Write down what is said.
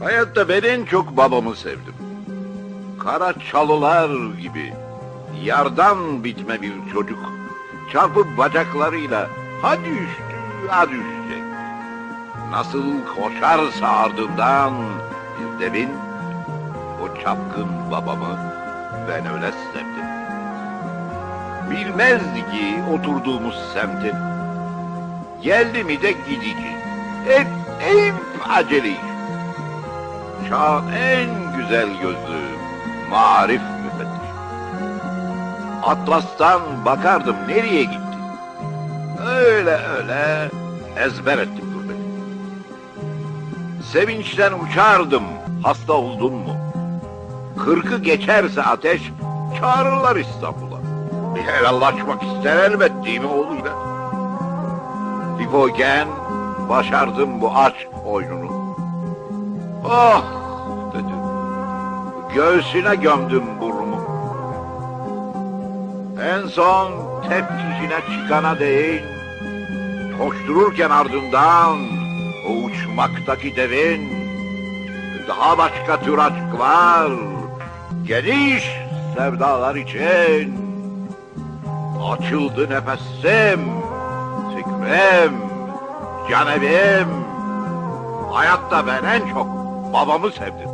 Hayatta ben en çok babamı sevdim. Kara çalılar gibi yardan bitme bir çocuk çarpıp bacaklarıyla ha düştü ha düşecek. Nasıl koşarsa ardından bir devin o çapkın babamı ben öyle sevdim. Bilmezdi ki oturduğumuz semtin geldi mi de gidici. Hep, hep acele iş. Çağın en güzel gözlü marif müfettiş. Atlas'tan bakardım nereye gitti. Öyle öyle ezber ettim gurbeti. Sevinçten uçardım hasta oldun mu? Kırkı geçerse ateş çağırırlar İstanbul'a. Bir helallaşmak ister elbet değil mi oğluyla? Lipoyken başardım bu aşk oyununu. Oh. Göğsüne gömdüm burnumu. En son tepkisine çıkana değin. Koştururken ardından o uçmaktaki devin daha başka tür aşklar geniş sevdalar için açıldı nefesim fikrim canevim hayatta ben en çok babamı sevdim